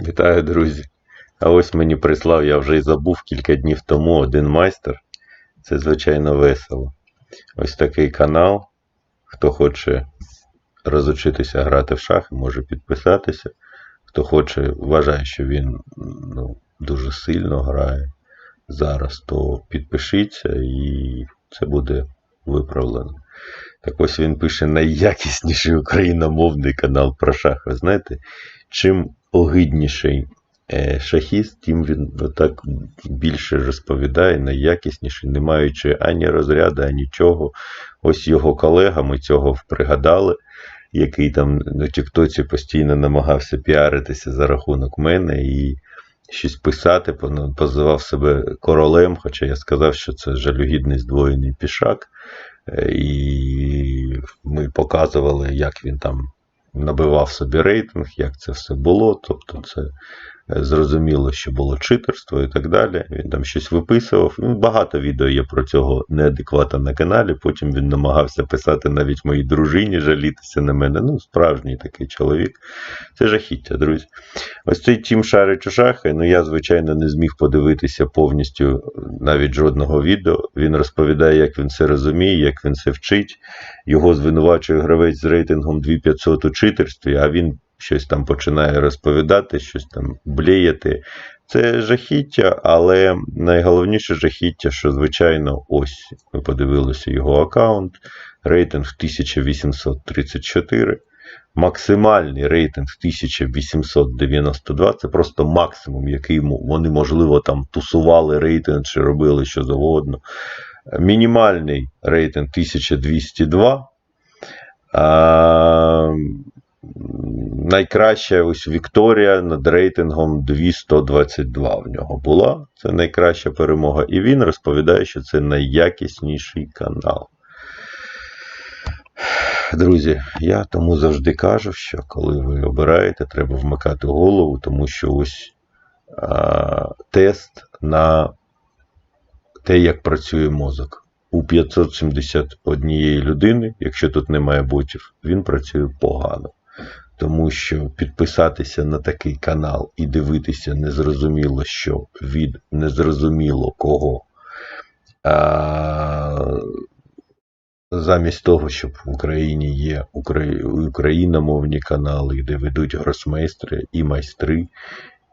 Вітаю, друзі. А ось мені прислав, я вже й забув кілька днів тому один майстер. Це звичайно весело. Ось такий канал. Хто хоче розучитися грати в шахи, може підписатися. Хто хоче, вважає, що він ну, дуже сильно грає зараз, то підпишіться і це буде виправлено. Так ось він пише найякісніший україномовний канал про шахи. Знаєте, чим огидніший е, шахіст, тим він так більше розповідає, найякісніший, не маючи ані розряду, ані чого. Ось його колега, ми цього пригадали, який там на Тіктоці постійно намагався піаритися за рахунок мене і щось писати, позивав себе королем, хоча я сказав, що це жалюгідний здвоєний пішак. Е, І ми показували, як він там набивав собі рейтинг, як це все було. Тобто, це зрозуміло, що було читерство і так далі. Він там щось виписував. Ну, багато відео є про цього неадеквата на каналі. Потім він намагався писати навіть моїй дружині, жалітися на мене. Ну, справжній такий чоловік. Це жахіття, друзі. Ось цей тім шарить у шахи. Ну я, звичайно, не зміг подивитися повністю навіть жодного відео. Він розповідає, як він це розуміє, як він це вчить. Його звинувачує гравець з рейтингом 2500 у читерстві, а він щось там починає розповідати, щось там блеяти. Це жахіття, але найголовніше жахіття, що, звичайно, ось ми подивилися його аккаунт, рейтинг 1834. Максимальний рейтинг 1892 це просто максимум, який вони, можливо, там тусували рейтинг чи робили що завгодно. Мінімальний рейтинг 1202. А, найкраща ось Вікторія над рейтингом 2122 в нього була. Це найкраща перемога. І він розповідає, що це найякісніший канал. Друзі, я тому завжди кажу, що коли ви обираєте, треба вмикати голову, тому що ось а, тест на те, як працює мозок. У 571 людини, якщо тут немає ботів, він працює погано. Тому що підписатися на такий канал і дивитися незрозуміло що від незрозуміло кого. А, замість того, щоб в Україні є украї- україномовні канали, де ведуть гросмейстри і майстри.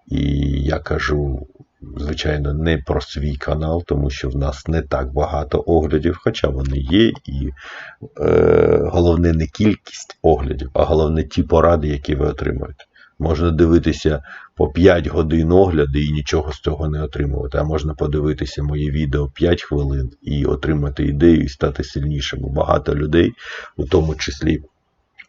І я кажу, звичайно, не про свій канал, тому що в нас не так багато оглядів, хоча вони є, і е, головне не кількість оглядів, а головне ті поради, які ви отримуєте. Можна дивитися по 5 годин огляди і нічого з цього не отримувати. А можна подивитися мої відео 5 хвилин і отримати ідею і стати сильнішим. Багато людей, у тому числі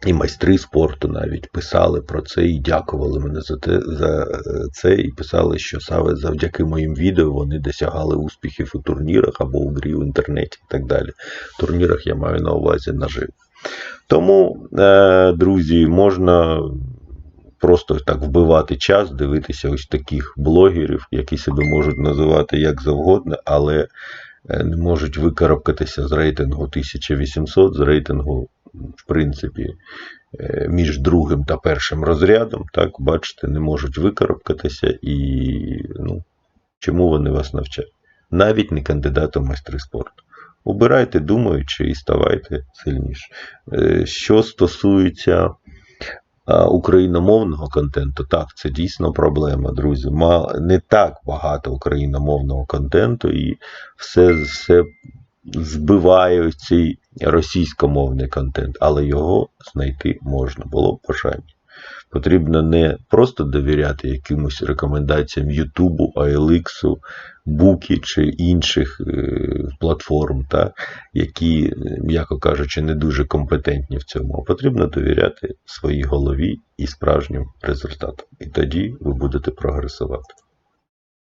і майстри спорту навіть писали про це і дякували мене за те за е, це, і писали, що саме завдяки моїм відео вони досягали успіхів у турнірах або у грі в інтернеті і так далі. В турнірах я маю на увазі наживо. Тому, е, друзі, можна просто так вбивати час, дивитися ось таких блогерів, які себе можуть називати як завгодно, але не можуть викарабкатися з рейтингу 1800, з рейтингу, в принципі, е, між другим та першим розрядом. Так, бачите, не можуть викарабкатися і ну, чому вони вас навчать? Навіть не кандидатом майстри спорту. Обирайте, думаючи, і ставайте сильніше. Е, Що стосується україномовного контенту, так, це дійсно проблема, друзі. Не так багато україномовного контенту, і все, все збиває цей російськомовний контент, але його знайти можна, було б бажання. Потрібно не просто довіряти якимось рекомендаціям Ютубу, ALX, Буки чи інших е, платформ, та, які, м'яко кажучи, не дуже компетентні в цьому, а потрібно довіряти своїй голові і справжнім результатам. І тоді ви будете прогресувати.